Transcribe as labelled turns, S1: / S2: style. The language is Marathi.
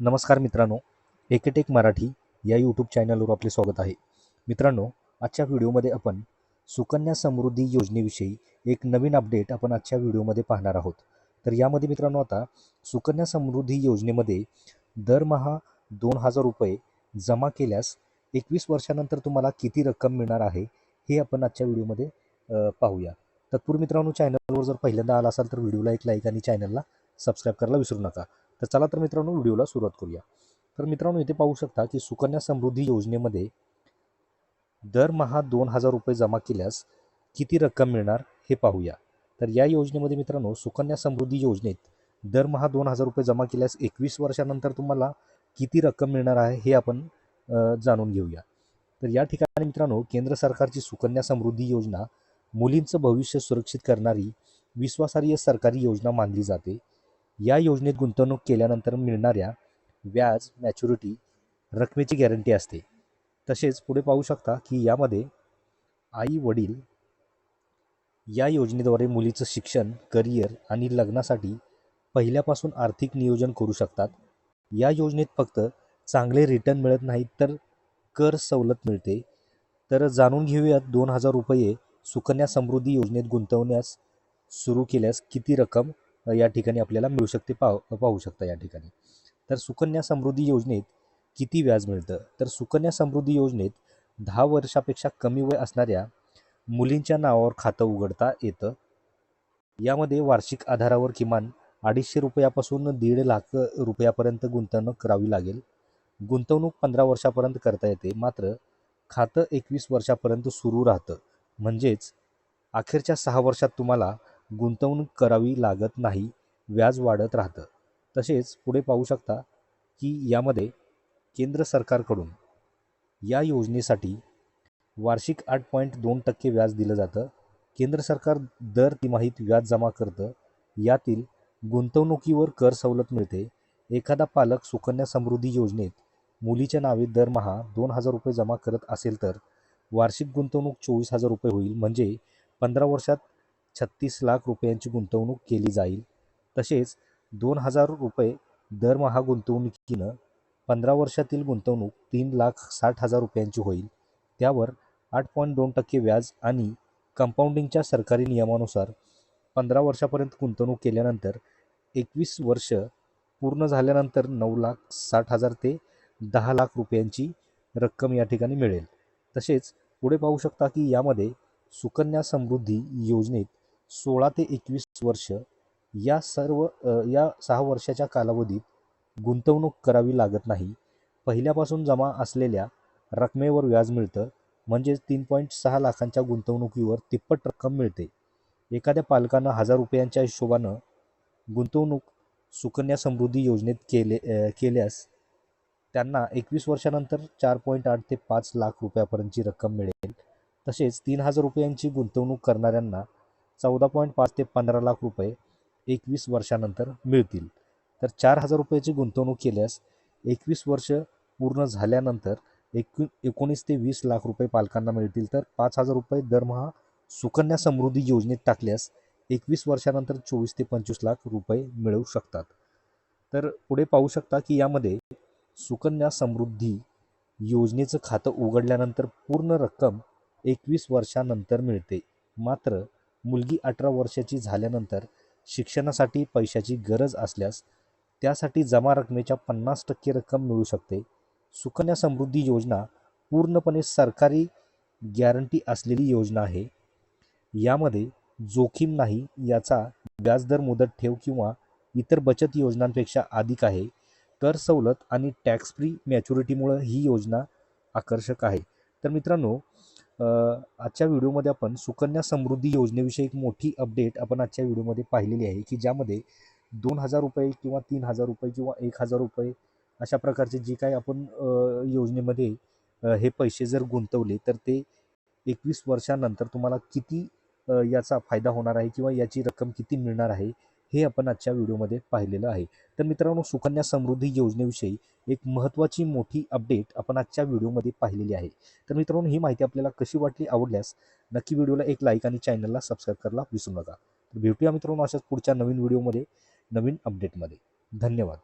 S1: नमस्कार मित्रांनो एकेटेक मराठी या यूट्यूब चॅनलवर आपले स्वागत आहे. मित्रांनो आजच्या व्हिडिओमध्ये आपण सुकन्या समृद्धी योजनेविषयी एक नवीन अपडेट आपण आजच्या व्हिडिओमध्ये पाहणार आहोत. तर यामध्ये मित्रांनो आता सुकन्या समृद्धी योजनेमध्ये दरमहा दोन हजार रुपये जमा केल्यास एकवीस वर्षानंतर तुम्हाला किती रक्कम मिळणार आहे हे आपण आजच्या व्हिडिओमध्ये पाहूया. तत्पूर्वी मित्रांनो चॅनलवर जर पहिल्यांदा आला असाल तर व्हिडिओला एक लाईक आणि चॅनलला सबस्क्राईब करायला विसरू नका. तर चला तर मित्रांनो व्हिडिओला सुरुवात करूया. तर मित्रांनो इथे पाहू शकता की सुकन्या समृद्धी योजनेमध्ये दरमहा दोन हजार रुपये जमा केल्यास किती रक्कम मिळणार हे पाहूया. तर या योजनेमध्ये मित्रांनो सुकन्या समृद्धी योजनेत दरमहा दोन हजार रुपये जमा केल्यास एकवीस वर्षानंतर तुम्हाला किती रक्कम मिळणार आहे हे आपण जाणून घेऊया. तर या ठिकाणी मित्रांनो केंद्र सरकारची सुकन्या समृद्धी योजना मुलींचं भविष्य सुरक्षित करणारी विश्वासार्ह सरकारी योजना मानली जाते. या योजनेत गुंतवणूक केल्यानंतर मिळणाऱ्या व्याज मॅच्युरिटी रकमेची गॅरंटी असते. तसेच पुढे पाहू शकता की यामध्ये आई वडील या योजनेद्वारे मुलीचं शिक्षण करिअर आणि लग्नासाठी पहिल्यापासून आर्थिक नियोजन करू शकतात. या योजनेत फक्त चांगले रिटर्न मिळत नाहीत तर कर सवलत मिळते. तर जाणून घेऊयात दोन हजार रुपये सुकन्या समृद्धी योजनेत गुंतवण्यास सुरू केल्यास किती रक्कम या ठिकाणी आपल्याला मिळू शकते पाव पाहू शकता या ठिकाणी. तर सुकन्या समृद्धी योजनेत किती व्याज मिळतं? तर सुकन्या समृद्धी योजनेत दहा वर्षापेक्षा कमी वय असणाऱ्या मुलींच्या नावावर खातं उघडता येतं. यामध्ये वार्षिक आधारावर किमान अडीचशे रुपयापासून दीड लाख रुपयापर्यंत गुंतवणूक करावी लागेल. गुंतवणूक पंधरा वर्षापर्यंत करता येते मात्र खातं एकवीस वर्षापर्यंत सुरू राहतं. म्हणजेच अखेरच्या सहा वर्षात तुम्हाला गुंतवणूक करावी लागत नाही व्याज वाढत राहतं. तसेच पुढे पाहू शकता की यामध्ये केंद्र सरकारकडून या योजनेसाठी वार्षिक आठ पॉईंट दोन टक्के व्याज दिलं जातं. केंद्र सरकार दर तिमाहीत व्याज जमा करतं. यातील गुंतवणुकीवर कर सवलत मिळते. एखादा पालक सुकन्या समृद्धी योजनेत मुलीच्या नावे दरमहा दोन हजार रुपये जमा करत असेल तर वार्षिक गुंतवणूक चोवीस हजार रुपये होईल. म्हणजे पंधरा वर्षात छत्तीस लाख रुपयांची गुंतवणूक केली जाईल. तसेच दोन हजार रुपये दरमहा गुंतवणुकीनं पंधरा वर्षातील गुंतवणूक तीन लाख साठ हजार रुपयांची होईल. त्यावर आठ पॉईंट दोन टक्के व्याज आणि कंपाऊंडिंगच्या सरकारी नियमानुसार पंधरा वर्षापर्यंत गुंतवणूक केल्यानंतर एकवीस वर्ष पूर्ण झाल्यानंतर नऊ लाख साठ हजार ते दहा लाख रुपयांची रक्कम या ठिकाणी मिळेल. तसेच पुढे पाहू शकता की यामध्ये सुकन्या समृद्धी योजनेत सोळा ते एकवीस वर्ष या सर्व या सहा वर्षाच्या कालावधीत गुंतवणूक करावी लागत नाही. पहिल्यापासून जमा असलेल्या रकमेवर व्याज मिळतं म्हणजेच तीन पॉईंट सहा लाखांच्या गुंतवणुकीवर तिप्पट रक्कम मिळते. एखाद्या पालकानं हजार रुपयांच्या हिशोबानं गुंतवणूक सुकन्या समृद्धी योजनेत केले केल्यास त्यांना एकवीस वर्षानंतर चार पॉईंट आठ ते पाच लाख रुपयापर्यंतची रक्कम मिळेल. तसेच तीन हजार रुपयांची गुंतवणूक करणाऱ्यांना चौदा पॉईंट पाच ते पंधरा लाख रुपये एकवीस वर्षानंतर मिळतील. तर चार हजार रुपयाची गुंतवणूक केल्यास एकवीस वर्ष पूर्ण झाल्यानंतर एकवी एकोणीस ते वीस लाख रुपये पालकांना मिळतील. तर पाच हजार रुपये दरमहा सुकन्या समृद्धी योजनेत टाकल्यास एकवीस वर्षानंतर चोवीस ते पंचवीस लाख रुपये मिळू शकतात. तर पुढे पाहू शकता की यामध्ये सुकन्या समृद्धी योजनेचं खातं उघडल्यानंतर पूर्ण रक्कम एकवीस वर्षानंतर मिळते. मात्र मुलगी अठरा वर्षाची झाल्यानंतर शिक्षणासाठी पैशाची गरज असल्यास त्यासाठी जमा रकमेच्या पन्नास टक्के रक्कम मिळू शकते. सुकन्या समृद्धी योजना पूर्णपणे सरकारी गॅरंटी असलेली योजना आहे. यामध्ये जोखीम नाही याचा व्याजदर मुदत ठेव किंवा इतर बचत योजनांपेक्षा अधिक आहे. कर सवलत आणि टॅक्स फ्री मॅच्युरिटीमुळं ही योजना आकर्षक आहे. तर मित्रांनो आजच्या व्हिडिओमध्ये आपण सुकन्या समृद्धी योजनेविषयी एक मोठी अपडेट आपण आजच्या व्हिडिओमध्ये पाहिलेली आहे की ज्यामध्ये दोन हजार रुपये किंवा तीन हजार रुपये किंवा एक हजार रुपये अशा प्रकारचे जे काही आपण योजनेमध्ये हे पैसे जर गुंतवले तर ते एकवीस वर्षानंतर तुम्हाला किती याचा फायदा होणार आहे किंवा याची रक्कम किती मिळणार आहे? हे आपण आजच्या व्हिडिओमध्ये पाहिलेलं आहे. तर मित्रांनो सुकन्या समृद्धी योजनेविषयी एक महत्त्वाची मोठी अपडेट आपण आजच्या व्हिडिओमध्ये पाहिलेली आहे. तर मित्रांनो ही माहिती आपल्याला कशी वाटली आवडल्यास नक्की व्हिडिओला एक लाईक आणि चॅनलला सबस्क्राईब करायला विसरू नका. तर भेटूया मित्रांनो अशाच पुढच्या नवीन व्हिडिओमध्ये नवीन अपडेटमध्ये धन्यवाद.